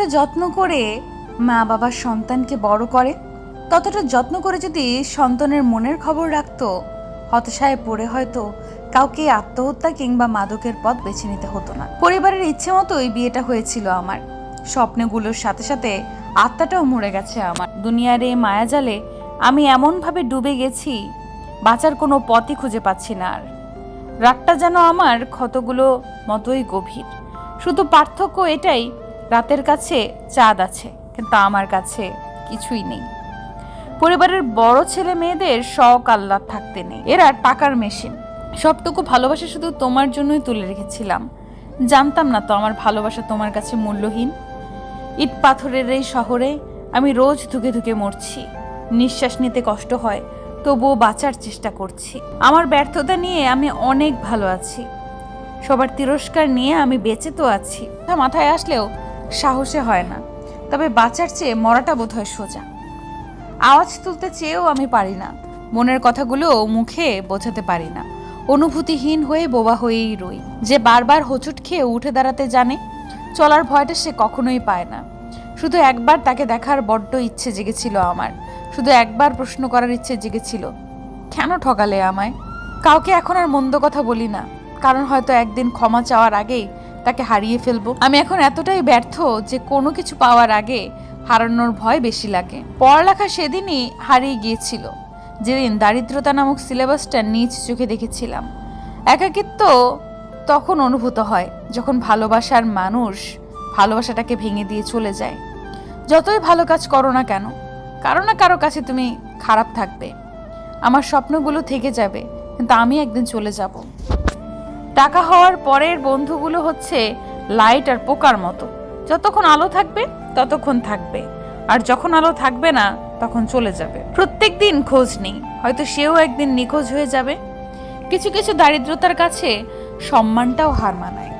যতটা যত্ন করে মা বাবা সন্তানকে বড় করে, ততটা যত্ন করে যদি সন্তানের মনের খবর রাখতো, হতাশায় পড়ে হয়তো কাউকে আত্মহত্যা কিংবা মাদকের পথ বেছে নিতে হতো না। পরিবারের ইচ্ছে মতোই বিয়েটা হয়েছিল আমার। স্বপ্নগুলোর সাথে সাথে আত্মাটাও মরে গেছে আমার। দুনিয়ার এই মায়াজালে আমি এমনভাবে ডুবে গেছি, বাঁচার কোনো পথই খুঁজে পাচ্ছি না আর। রাতটা যেন আমার ক্ষতগুলো মতোই গভীর। শুধু পার্থক্য এটাই রাতের কাছে চাঁদ আছে, কিন্তু আমার কাছে কিছুই নেই। পরিবারের বড় ছেলে মেয়েদের শখ আল্লাহ থাকতে নেই। এরা টাকার মেশিন। সবটুকু ভালোবাসা শুধু তোমার জন্যই তুলে রেখেছিলাম। জানতাম না তো আমার ভালোবাসা তোমার কাছে মূল্যহীন। ইট পাথরের এই শহরে আমি রোজ ধুকে ধুকে মরছি। নিঃশ্বাস নিতে কষ্ট হয়, তবুও বাঁচার চেষ্টা করছি। আমার ব্যর্থতা নিয়ে আমি অনেক ভালো আছি। সবার তিরস্কার নিয়ে আমি বেঁচে তো আছি। মাথায় আসলেও সাহসে হয় না। তবে বাঁচার চেয়ে মরাটা বোধ হয় সোজা। আওয়াজ তুলতে চেয়েও আমি পারি না। মনের কথাগুলো মুখে বোঝাতে পারি না। অনুভূতিহীন হয়ে বোবা হয়েই রই। যে বারবার হোঁচট খেয়ে উঠে দাঁড়াতে জানে, চলার ভয়টা সে কখনোই পায় না। শুধু একবার তাকে দেখার বড্ড ইচ্ছে জেগেছিল আমার। শুধু একবার প্রশ্ন করার ইচ্ছে জেগেছিল, কেন ঠকালে আমায়? কাউকে এখন আর মন্দ কথা বলি না। কারণ হয়তো একদিন ক্ষমা চাওয়ার আগেই তাকে হারিয়ে ফেলব। আমি এখন এতটাই ব্যর্থ যে কোনো কিছু পাওয়ার আগে হারানোর ভয় বেশি লাগে। পড়ালেখা সেদিনই হারিয়ে গিয়েছিল। যেদিন দারিদ্রতা নামক সিলেবাসটা নিজ চোখে দেখেছিলাম। একাকিত্ব তখন অনুভূত হয় যখন ভালোবাসার মানুষ ভালোবাসাটাকে ভেঙে দিয়ে চলে যায়। যতই ভালো কাজ করো না কেন, কারও না কারও কাছে তুমি খারাপ থাকবে। আমার স্বপ্নগুলো থেকে যাবে, কিন্তু আমি একদিন চলে যাব। টাকা হওয়ার পরের বন্ধুগুলো হচ্ছে লাইট আর পোকার মতো। যতক্ষণ আলো থাকবে, ততক্ষণ থাকবে। আর যখন আলো থাকবে না, তখন চলে যাবে। প্রত্যেক দিন খোঁজ নেই। হয়তো সেও একদিন নিখোঁজ হয়ে যাবে। কিছু কিছু দারিদ্রতার কাছে সম্মানটাও হার মানায়।